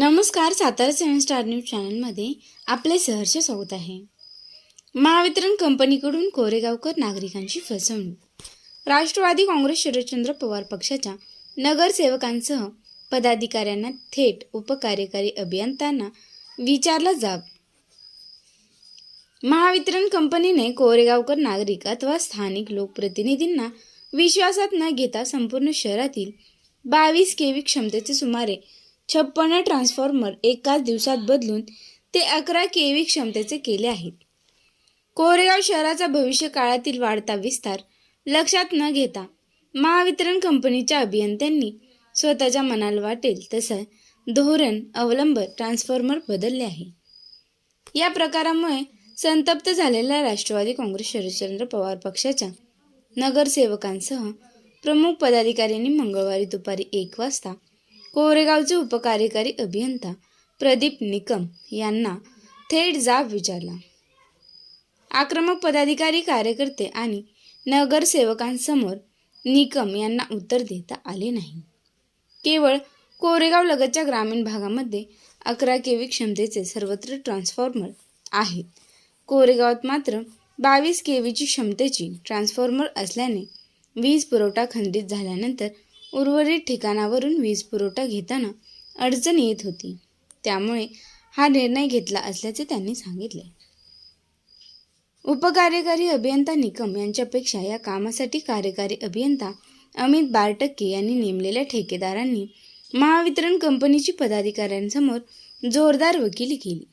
नमस्कार सातारा सेवन star news चॅनलमध्ये आपले सहर्ष स्वागत आहे. महावितरण कंपनीकडून कोरेगावकर नागरिकांची फसवणूक. राष्ट्रवादी काँग्रेस शरदचंद्र पवार पक्षाच्या नगरसेवकांसह पदाधिकाऱ्यांना थेट उपकार्यकारी अभियंत्यांना विचारला जाब. महावितरण कंपनीने कोरेगावकर नागरिक अथवा स्थानिक लोकप्रतिनिधींना विश्वासात न घेता संपूर्ण शहरातील बावीस केवी क्षमतेचे सुमारे छप्पन्न ट्रान्सफॉर्मर एकाच दिवसात बदलून ते अकरा केवी क्षमतेचे केले आहेत. कोरेगाव शहराचा भविष्य काळातील वाढता विस्तार लक्षात न घेता महावितरण कंपनीच्या अभियंत्यांनी स्वतःच्या मनाला वाटेल तसं धोरण अवलंब ट्रान्सफॉर्मर बदलले आहे. या प्रकारामुळे संतप्त झालेल्या राष्ट्रवादी काँग्रेस शरदचंद्र पवार पक्षाच्या नगरसेवकांसह प्रमुख पदाधिकाऱ्यांनी मंगळवारी दुपारी एक वाजता कोरेगावचे उपकार्यकारी अभियंता प्रदीप निकम यांना थेट जाब विचारला. आक्रमक पदाधिकारी कार्यकर्ते आणि नगरसेवकांसमोर निकम यांना उत्तर देता आले नाही. केवळ कोरेगाव लगतच्या ग्रामीण भागामध्ये अकरा केवी क्षमतेचे सर्वत्र ट्रान्सफॉर्मर आहेत. कोरेगावात मात्र बावीस केवीची क्षमतेची ट्रान्सफॉर्मर असल्याने वीज पुरवठा खंडित झाल्यानंतर उर्वरित ठिकाणावरून वीज पुरवठा घेताना अडचण येत होती. त्यामुळे हा निर्णय घेतला असल्याचे त्यांनी सांगितले. उपकार्यकारी अभियंता निकम यांच्यापेक्षा या कामासाठी कार्यकारी अभियंता अमित बारटक्के यांनी नेमलेल्या ठेकेदारांनी महावितरण कंपनीची पदाधिकाऱ्यांसमोर जोरदार वकिली केली.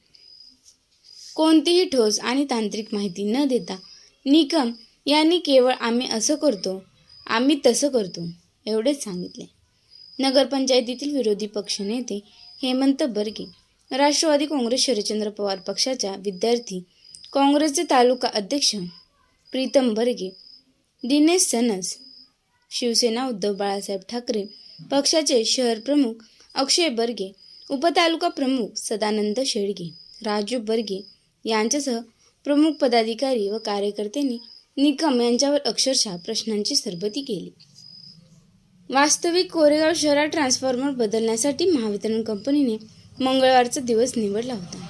कोणतीही ठोस आणि तांत्रिक माहिती न देता निकम यांनी केवळ आम्ही असं करतो आम्ही तसं करतो. एवढेच सांगितले. नगरपंचायतीतील विरोधी पक्षनेते हेमंत बर्गे राष्ट्रवादी काँग्रेस शरदचंद्र पवार पक्षाच्या विद्यार्थी काँग्रेसचे तालुका अध्यक्ष प्रीतम बर्गे दिनेश सनस शिवसेना उद्धव बाळासाहेब ठाकरे पक्षाचे शहर प्रमुख अक्षय बर्गे उपतालुका प्रमुख सदानंद शेळगे राजू बर्गे यांच्यासह प्रमुख पदाधिकारी व कार्यकर्त्यांनी निकम यांच्यावर अक्षरशः प्रश्नांची सरबती केली. वास्तविक कोरेगाव शहरात ट्रान्सफॉर्मर बदलण्यासाठी महावितरण कंपनीने मंगळवारचा दिवस निवडला होता.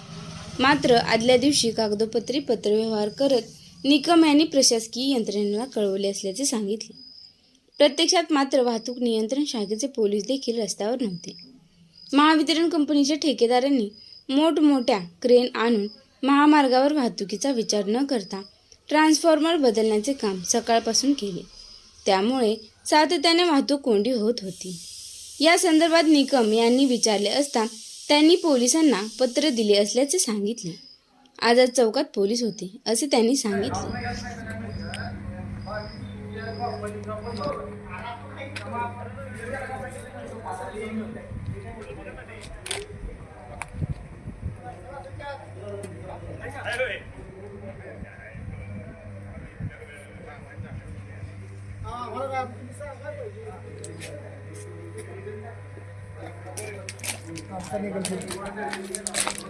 मात्र आदल्या दिवशी कागदोपत्री पत्रव्यवहार करत निकम यांनी प्रशासकीय यंत्रणेला कळवले असल्याचे सांगितले. प्रत्यक्षात मात्र वाहतूक नियंत्रण शाखेचे पोलीस देखील रस्त्यावर नव्हते. महावितरण कंपनीच्या ठेकेदारांनी मोठमोठ्या क्रेन आणून महामार्गावर वाहतुकीचा विचार न करता ट्रान्सफॉर्मर बदलण्याचे काम सकाळपासून केले. त्यामुळे सातत्याने वाहतूक कोंडी होत होती. या संदर्भात निकम यांनी विचारले असता त्यांनी पोलिसांना पत्र दिले असल्याचे सांगितले. आझाद चौकात पोलीस होते असे त्यांनी सांगितले. थोडं थोडं मागे घे आता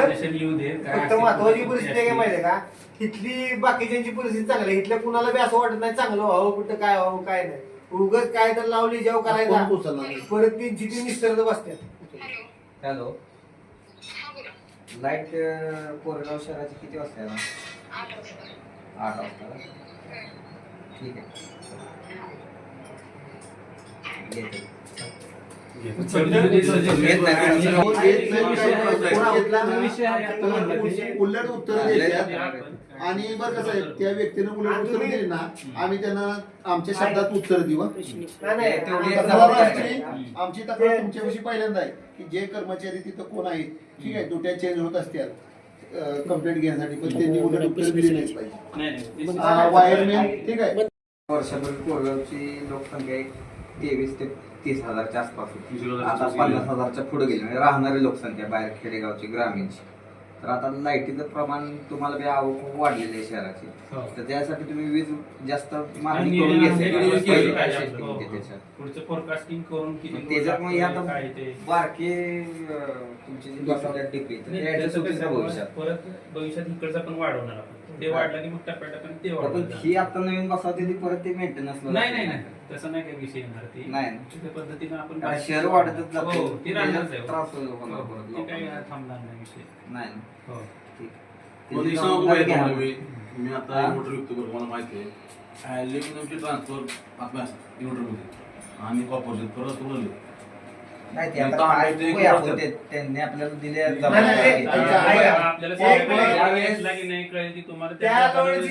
फक्त महत्वाची परिस्थिती काय माहितीये का? इथली बाकीच्यांची परिस्थिती चांगली आहे. इथल्या कुणाला बी असं वाटत नाही चांगलं व्हावं कुठं काय व्हावं काय नाही. उगच काय तर लावली जेव्हा करायचा परत ती जिथे निष्ठर्थ बसतात हॅलो. लाइट कोरेगाव शहराची किती वाजता आहे? आठ वाजता. का? ठीक आहे? उलट उत्तर आणि बरं कसं आहे त्या व्यक्तीनं उलट उत्तर दिली ना आम्ही त्यांना आमच्या शब्दात उत्तर देऊ. आमची तक्रार तुमच्याविषयी पहिल्यांदा आहे की जे कर्मचारी तिथं कोण आहेत ठीक आहे दुट्या चेंज होत असतात कंप्लेंट घेण्यासाठी पण त्यांनी उलट उत्तर दिली नाही पाहिजे. वायरमॅन ठीक आहे. वर्षभर कोरेगावची लोकसंख्या एक तेवीस ते तीस हजारच्या आसपास होती. आता पन्नास. हजारच्या पुढे गेली. म्हणजे राहणारी लोकसंख्या बाहेर खेडेगावची ग्रामीणची. तर आता लाईटीचं प्रमाण तुम्हाला बी आवक वाढलेली आहे शहराची. हो. तर त्यासाठी तुम्ही वीज जास्त मागणी करून हो, त्याच्यात. हो. बारके अं, तुमचे जे बसवल्या कसं भविष्यात? परत भविष्यात इकडचा पण वाढवणार आपण. ते हा. वाढलं की मग टप्प्याटप्प्याने ते पण वाढवणार ही आता नवीन बसवते ती परत ते मेंटेनन्स नाही नाही नाही. तसं नाही काही विषय येणार ते. नाही. ना. त्या पद्धतीनं आपण कारण शहर वाढतच जाते. हो ते राहणारच आहे त्रास हो, होणार परत ते काही लोकांना. थांबणार नाही विषय. नाही. ना. हो. ठीक. सांगू जबाबदारी घ्या. मी मी आता हा? इन्व्हर्टर विकतो बरं मला माहिती आहे. ॲल्युमिनियमची ट्रान्सफर आपल्या इन्व्हर्टरमध्ये आणि कॉपरचे परत उरले नाही ते आता नंतर काय आम्ही ते बघूया आपण करतो. ते त्यांनी आपल्याला दिले नाही, नाही, की नाही कळेल की तुम्हाला त्या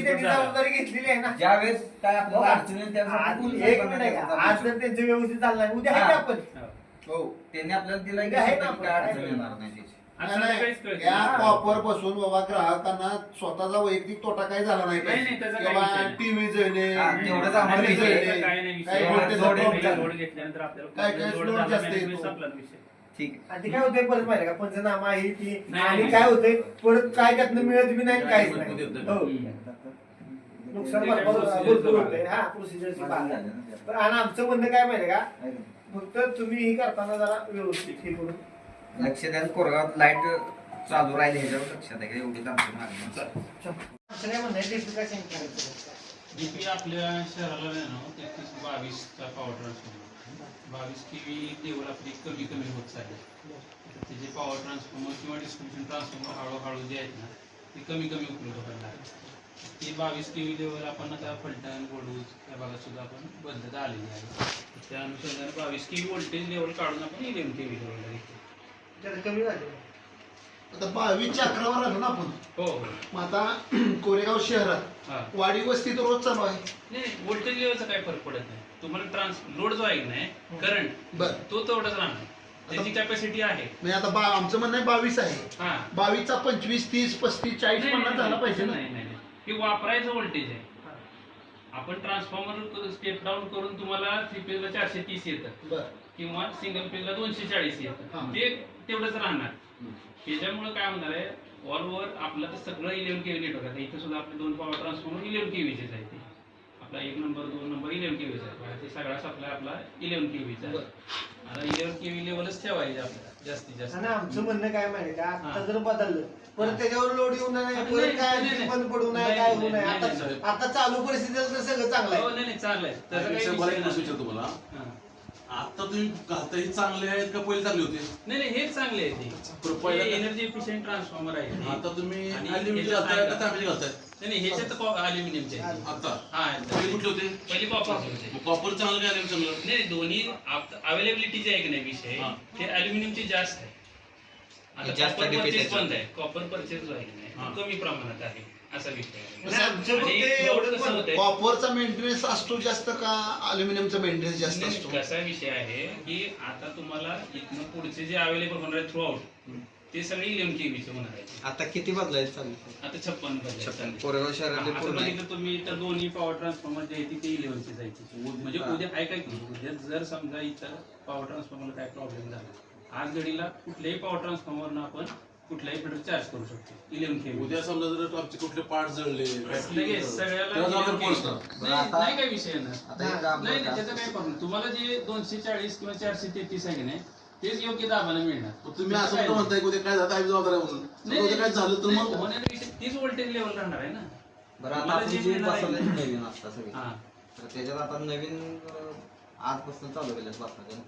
त्यांनी. जबाबदारी घेतलेली आहे ना ज्यावेळेस काय आपल्याला बघा, अडचण येईल त्यावेळेस आपण आज- बोलू एक शकतो. मिनिट आहे का? आज जर त्यांचं व्यवस्थित झालं नाही उद्या आहे हा. आपण हो. हो त्यांनी आपल्याला दिला की आहे ना स्वतः आपण, काय अडचण येणार नाही त्याची आज संध्याकाळीच. या. कॉपरपासून बाबा ग्राहकांना स्वतःचा वैयक्तिक तोटा काही झाला नाही नाही, नाही, त्याचा काही किंवा विषय नाही. टीव्ही जळणे हा, तेवढंच आम्हाला फ्रीज विषय जळणे, काय नाही काही लोड झाला. लोड घेतल्यानंतर आपल्याला काय काय लोड load झाला जास्त नाही, येतो. संपला विषय ठीक आहे. आणि ते काय होतंय परत माहिती आहे का पंचनामा ही ती नाही, आणि नाही. काय होतंय परत काय त्यातनं मिळत बी नाही काहीच. हो. नुकसान काय भरपूर होतंय हा प्रोसिजरची मला भाग झालं आहे. ना. पण आणि आमचं म्हणणं काय माहिती आहे का आहे. फक्त तुम्ही ही करताना जरा व्यवस्थित हे करून लक्ष द्या कोरगावात लाइट चालू राहिली ह्याच्यावर लक्षात आहे का एवढीच आमची मागणी? डीपी आपल्या शहराला नाही ना तेहतीस बावीसचा पॉवर ट्रान्सफॉर्मर बावीस के व्ही लेवल आपली कमी कमी होत चालली. तर त्याचे पॉवर ट्रान्सफॉर्मर किंवा डिस्ट्रीब्युशन ट्रान्सफॉर्मर हळूहळू जे आहेत ना ते कमी कमी उपलब्ध व्हायला लागले. ते बावीस के व्ही लेवल आपण आता फलटण गोडूज या भागात सुद्धा आपण बदलत आलेली आहे. त्या अनुषंगाने बावीस के व्ही व्होल्टेज लेवल काढून आपण इलेवन के व्ही लेवलला घेतो जरा कमी झालं. आता बावीसच्या अकरावर आलो ना आपण. हो. हो मग आता कोरेगाव शहरात हां. वाडी वस्ती तर रोज चालू आहे. नाही व्होल्टेज लेवलचा काही फरक पडत नाही. तुम्हाला ट्रान्स लोड जो आहे की नाही करंट बर. तो तेवढाच राहणार. त्याची कॅपॅसिटी आहे. म्हणजे आता बा आमचं म्हणणं आहे बावीस आहे. हा. बावीसचा पंचवीस तीस पस्तीस चाळीस नाही, पन्नास झाला पाहिजे ना. नाही नाही नाही. हे वापरायचं व्होल्टेज आहे. आपण ट्रान्सफॉर्मर स्टेप डाऊन करून तुम्हाला थ्री पेजला चारशे तीस येतं. बर. किंवा सिंगल पेजला दोनशे चाळीस हा. येतं ते तेवढंच राहणार. त्याच्यामुळे काय होणार आहे ऑल ओव्हर आपलं तर सगळं इलेव्हन केव्ही नेटवर्क आहे. इथे सुद्धा आपले दोन पॉवर ट्रान्सफॉर्मर इलेव्हन केव्हीचेच आहे ते. आपला एक नंबर दोन नंबर इलेव्हन केव्हीचा आहे. ते सगळा सप्लाय आपला इलेव्हन केव्हीचा आहे. आता इलेव्हन केव्ही लेवलच ठेवायचे आपल्याला जास्तीत जास्त. आणि आमचं म्हणणं काय माहिती का? आता हा. जर बदललं परत त्याच्यावर लोड येऊ नये नाही, परत काय. बंद पडू नये काय होऊ नये. आता. आता चालू परिस्थितीत सगळं चांगलं हो आहे नाही नाही चाललंय त्याचा काही विषय नाही. तुम्हाला. हा. आता तुम्ही घालता हे चांगले आहेत का पहिले चांगले होते नाही नाही हेच चांगले आहे पण पहिलं ते काय? एनर्जी एफिशियंट ट्रान्सफॉर्मर आहे ते. आता तुम्ही आणि अल्युमिनियमचे ह्याच्यात घालताय आहे का का? तांब्याचे घालताय नाही नाही ह्याच्यात अल्युमिनियमचे आहे आता हा पहिले कुठले होते पहिली कॉपर होते मग कॉपर चांगलं काय अल्युमिनियम चांगलं नाही दोन्ही अवेलेबिलिटी जे आहे की नाही विषय हा. ते अल्युमिनियमचे जास्त आहे हे आता जास्त कॉपर depend परचेस त्याच्यावर. बंद आहे कॉपर परचेस आहे की हा. कमी प्रमाणात आहे असा विषय कॉपरचा मेंटेनन्स असतो जास्त का अल्युमिनियमचा मेंटेनन्स जास्त असतो? कसा विषय आहे की आता तुम्हाला इथनं पुढचे जे अवेलेबल होणार आहे थ्रू आउट ते सगळे इलेव्हन केवीचे होणार आहे आता किती बदलायचं चालू? आता छप्पन बदलायचे छप्पन. कोरेगाव शहरातले हा, असं पूर्ण आहे. बघितलं तुम्ही तर दोन्ही पॉवर ट्रान्सफॉर्मर जे आहे ते इलेव्हनचे जायचे म्हणजे हा. उद्या ऐका की उद्या जर समजा इथं पॉवर ट्रान्सफॉर्मरला काय प्रॉब्लेम झाला आज घडीला कुठल्याही पॉवर ट्रान्सफॉर्मरनं आपण कुठल्याही प्रोडक्ट चार्ज करू शकतो. इलेव्हन केवी उद्या समजा जर आमचे कुठले पार्ट जळले लगेच सगळ्याला त्याला जबाबदार 11 कोण केवी. असणार? नाही आता- नाही विषय नाही. आता हे काम नाही. त्याचा काही प्रॉब्लेम तुम्हाला जे दोनशे चाळीस किंवा चारशे तेहतीस आहे की नाही तेच योग्य दाबाने मिळणार. मग तुम्ही असं कुठं. म्हणताय की उद्या काय झालं आम्ही जबाबदार आहे म्हणून. नाही, समजा उद्या काय झालं तर मग? विषय तीच व्होल्टेज लेवल राहणार आहे ना. बरं आता तुम्हाला आपली जे जी मिळणार आहे- बसवलेली नवीन असतात सगळी. हा. तर त्याच्यात आता नवीन अं, आजपासून चालू केलं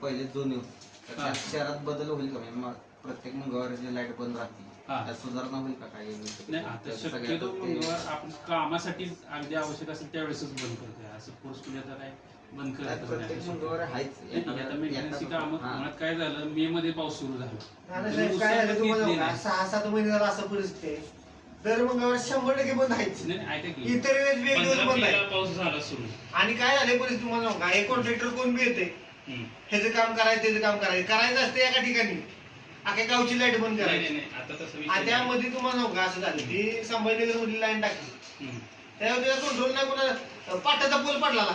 पहिले जुने होते. तर. त्यात शहरात बदल होईल का? म्हणजे प्रत्येक मंगळवारी लाइट बंद राहते हा. त्यात सुधारणा होईल का काही नाही आता शक्यतो मंगळवार आपण कामासाठी अगदी आवश्यक असेल त्यावेळेसच बंद करतोय. असं फोर्सफुली आता काय बंद त्यात करत प्रत्येक आहेच. कामं हा. मुळात काय झालं मे मध्ये पाऊस सुरू झाला. आणि साहेब काय झालं तुम्हाला घेतली सांगू का? नाही. सहा सात महिने झाला असं परिस्थिती आहे. दर मंगळवार शंभर टक्के बंद आहेच नाही, नाही, ऐका की. इतर वेळेस वेग दिवस पंधरा बंद आहे मेला पाऊस झाला सुरू. आणि काय झाले परिस्थिती तुम्हाला सांगू एक कॉन्ट्रॅक्टर कोण बी येते हम्म. ह्याचं काम करायचं त्याचं काम करायचं. करायचं असते एका ठिकाणी. अख्या गावची लाइट बंद करायची. आणि. त्यामध्ये तुम्हाला सांगू का असं झालं. की संभाजीनगर मधली लाईन टाकली. त्यावर त्याचा कंट्रोल नाही कोणा पाटाचा पोल पडला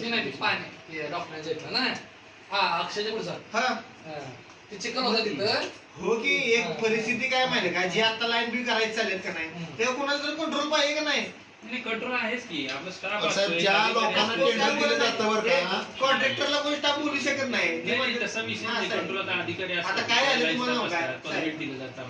ते नाही ते पाणी. ते डॉक्टरांच्या ना? हा अक्षयच्या पुढचा. हा. हा. ते चिकन होतं तिथं. हो की एक परिस्थिती काय माहिती का? जी आता लाईन बिल करायची चालेल का नाही तेव्हा कोणाला कंट्रोल पाहिजे का नाही? कंट्रोल आहेच की. आपलं स्टाफ साहेब ज्या लोकांना टेंडर दिलं जातं बरं का कॉन्ट्रॅक्टरला कोणी स्टाफ बोलू शकत नाही. ते म्हणजे- तसा विषय हा, नाही साहेब. कंट्रोल आता काय झालं तुम्हाला दिलं जातं.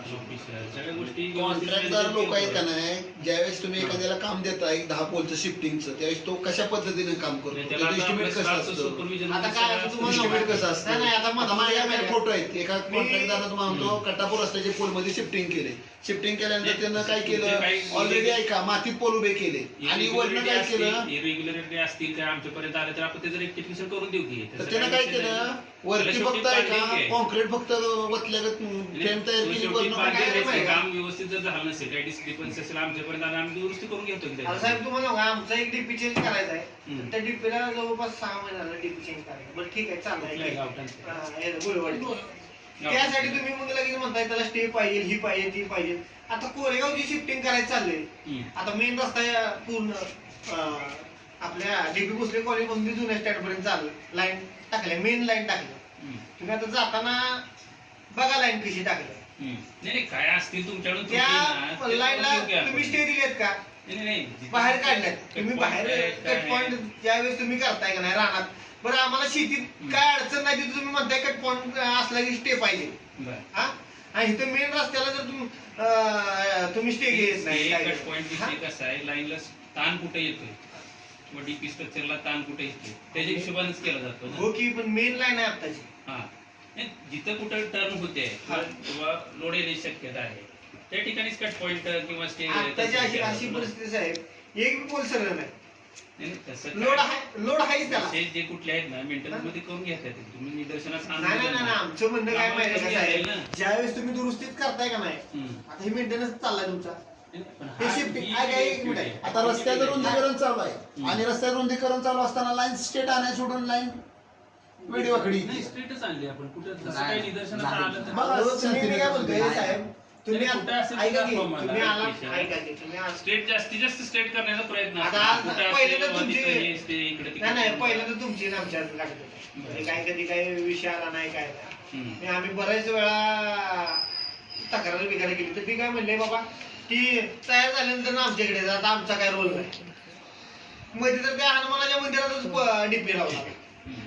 सगळ्या गोष्टी कॉन्ट्रॅक्टदार लोक आहेत का नाही ज्यावेळेस तुम्ही एखाद्याला काम देता एक दहा पोलचं शिफ्टिंगचं त्यावेळेस तो कशा पद्धतीने काम करतो? त्याला आता आपलं कसं असतं? supervision आता मध्ये काय सगळं असं तुम्हाला एस्टिमेट कसं असतं? नाही, नाही, आता मग- आता माझ्याकडे मग- फोटो आहेत. एका कॉन्ट्रॅक्टदारानं तुम्हाला म्हणतो कट्टापूर रस्त्याचे पोलमध्ये शिफ्टिंग केले शिफ्टिंग केल्यानंतर त्यानं काय केलं? ऑलरेडी ऐका मातीत पोल उभे केले आणि वरनं काय केलं इरेग्युलरिटी असतील तर आमच्यापर्यंत आले तर आपण त्याचं रेक्टिफिकेशन करून देऊ की तर त्यानं काय केलं. वरती फक्त आहे का. कॉन्क्रीट फक्त वतल्यागत फ्रेम तयार केली शेवटी वरनं बांधील काय आहे. माहिती का? काम व्यवस्थित जर झालं नसेल काही डिस्क्रिपन्सी असेल आमच्यापर्यंत आलं आम्ही दुरुस्ती करून घेतो की आता त्याची. साहेब तुम्हाला आमचा एक डीपी चेंज करायचा आहे हम्म. त्या डीपीला जवळपास सहा महिने झाला डीपी चेंज करायचा बरं ठीक आहे? हा, हे गुळवाडी. त्यासाठी तुम्ही मग लगेच म्हणताय त्याला स्टे पाहिजे ही पाहिजे ती पाहिजे आता कोरेगावची शिफ्टिंग करायचं चाललंय. आता मेन रस्ता या पूर्ण आपल्या डीपी भोसले कॉलेजपासून जुन्या स्टँड पर्यंत चालू लाईन टाकल्या मेन लाईन हम्म. तुम्ही आता जाताना बघा लाईन कशी हम्म. नाही काय असतील तुमच्याकडून त्या लाईनला. तुम्ही स्टे दिलेत का बाहेर काढल्यात तुम्ही बाहेर कट पॉईंट. ज्यावेळेस तुम्ही करताय का नाही रानात बरं आम्हाला शेतीत काय अडचण नाही तिथे तुम्ही म्हणताय कट पॉईंट असला की स्टे पाहिजे. हा? आणि इथं मेन रस्त्याला जर तुम्ही तुम्ही स्टे घेत नाही कट पॉईंट हा? कसा आहे लाईनला ताण कुठे येतोय? किंवा डीपी स्ट्रक्चरला ताण कुठे येतोय? त्याच्या हिशोबानेच केला जातो. हो की पण मेन लाईन आहे आत्ताची हा. जिथं कुठं टर्न होते हा. किंवा लोड येण्याची शक्यता आहे त्या ठिकाणीच कट पॉईंट किंवा स्टे आत्ताची अशी अशी परिस्थिती साहेब एक बी पोल सरळ नाही लोड काय- आहे लोड आहेच त्याला जे कुठले आहेत ना मेंटेनन्समध्ये करून घेता येतील तुम्ही निदर्शनास आणून नाही नाही नाही आमचं म्हणणं काय माहिती कमी का आहे. ज्यावेळेस तुम्ही दुरुस्तीत करताय का नाही. आता ही मेंटेनन्स चाललाय तुमचा हे हा- shifting- ही आहे का? एक मिनिट आहे. आहे. आता रस्त्याचं रुंदीकरण चालू आहे. आणि रस्त्याचं रुंदीकरण चालू असताना लाईन स्टेट आणाय सोडून लाईन वेडीवाकडी नाही स्ट्रेटच आणली आपण कुठं काही निदर्शनास. आलं मी काय म्हणतोय. साहेब तुम्ही नाही, कुठं असेल ऐका की दाखवा मला, तुम्ही आला विषय. ऐका की तुम्ही आज स्टेट जास्तीत जास्त स्टेट करण्याचा प्रयत्न आता असतो. कुठं पहिल्यांदा बाबा तुमची- हे इकडे तिकडे. नाही आणि आमच्या लागत. म्हणजे काय कधी काही विषय आला नाही काय नाही हम्म. आणि आम्ही बऱ्याच वेळा तक्रार बिकार केली तर ती काय म्हणले बाबा की तयार झाल्यानंतर ना आमच्याकडे जा, आता आमचा काय रोल नाही मध्ये तर त्या हनुमानाच्या मंदिरातच डिपे लावला.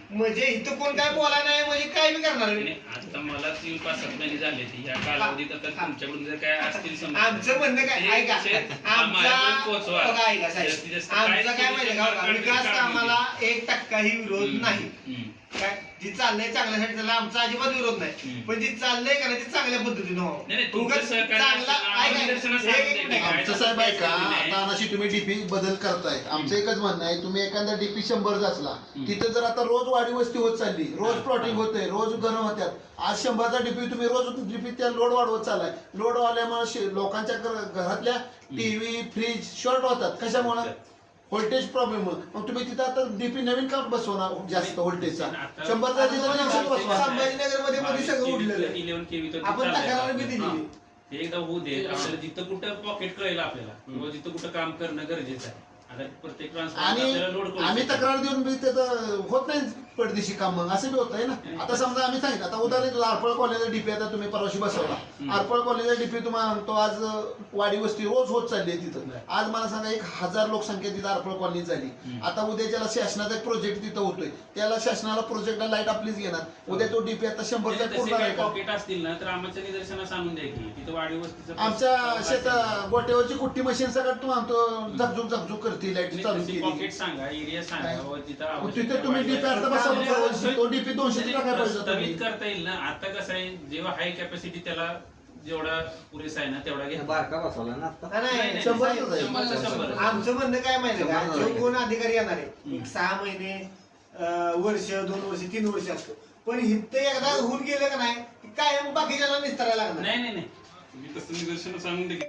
म्हणजे इथं कोण काय बोला नाही म्हणजे काय बी करणार? आणि आता मला तीन पाच महिने झाले ते. ह्या कालावधीत आता तुमच्याकडून जर काय असतील समस्या, आमचं म्हणणं काय? ते ऐका. विषय आमचा पोहोचवा. बघा ऐका जास्तीत साहेब जास्त आमचा काय काय माहिती का? बघा, विकास कामाला एक टक्काही विरोध. नाही. हम्म. काय? जी चाललंय चांगल्यासाठी त्याला आमचा अजिबात विरोध नाही. पण जी चाललंय का नाही ते चांगल्या पद्धतीने नाही, नाही, व्हावं तुमचं उगाच सहकार्य चांगला असेल ना, ऐका, निदर्शनास एक आणून मिनिट. द्या. ऐका. आमचं साहेब आहे का. आता अनाशी तुम्ही डीपी बदल करतायत. आमचं एकच म्हणणं आहे तुम्ही एखादा डीपी शंभर असला. तिथं जर आता रोज वाढी वस्ती होत चालली रोज प्लॉटिंग होते रोज गरम होत्यात. आज शंभरचा डीपी तुम्ही रोज डीपी त्या लोड वाढवत चाललाय. लोड वाढल्यामुळे शे- लोकांच्या घर- घरातल्या टीव्ही फ्रीज शॉर्ट होतात. कशामुळे? व्होल्टेज प्रॉब्लेम मग तुम्ही तिथं आता डीपी नवीन का बसवणार जास्त व्होल्टेजचा बसवा संभाजीनगरमध्ये मध्ये सगळं उडलेलं आहे. 11 KV तर आपण. तक्रार बी दिली. ते एकदा होऊ दे. आपल्याला जिथं कुठं पॉकेट कळेल आपल्याला. किंवा जिथं कुठं काम करणं गरजेचं आहे. आता प्रत्येक ट्रान्सफर आम्ही. तक्रार देऊन होत नाही. पडदेशी काम मग असं बी होत आहे ना. आता समजा आम्ही सांगितलं आता उदाहरण आरपळ कॉलेजचा डीपी आता तुम्ही परवाशी बसवला. आरपळ कॉलेजचा डीपी तुम्हाला सांगतो आज वाडी वस्ती रोज होत चालली आहे तिथं. आज मला सांगा एक हजार लोकसंख्या तिथं आरपळ कॉलनीत झाली. आता उद्याच्याला शासनाचा एक प्रोजेक्ट तिथं होतोय त्याला शासनाला प्रोजेक्टला लाइट आपलीच घेणार. उद्या तो डीपी आता शंभरचा तसे पूर्ण काही आहे का पॉकेट असतील ना तर आमच्या निदर्शनास आणून द्या की तिथं वस्तीचं आमच्या शेत गोट्यावरची कुट्टी मशीन सगळं तू म्हणतो झकझुक झकझुक करते लाइट चालू केली पॉकेट सांगा एरिया सांगा तिथे तुम्ही डीपी आता वस्ती- बसवला तो डीपी दोनशे टाकायला पाहिजे प्रस्तावित तुम्ही. करता येईल ना आता कसं आहे जेव्हा हाय कॅपॅसिटी त्याला जेवढा पुरेसा आहे ना तेवढा घ्या बारका बसवला ना आता नाही, नाही, नाही, नाही, शंभरच आहे. शंभरचं शंभर. आमचं म्हणणं काय माहिती का शंभर जो झाले. कोण अधिकारी येणार आहे हम्म. सहा महिने अं, वर्ष दोन वर्ष तीन वर्ष असतो पण इथं एकदा होऊन गेलं का नाही की कायम बाकीच्याला निस्तारायला लागणार नाही नाही नाही तुम्ही तसं निदर्शनास आणून द्या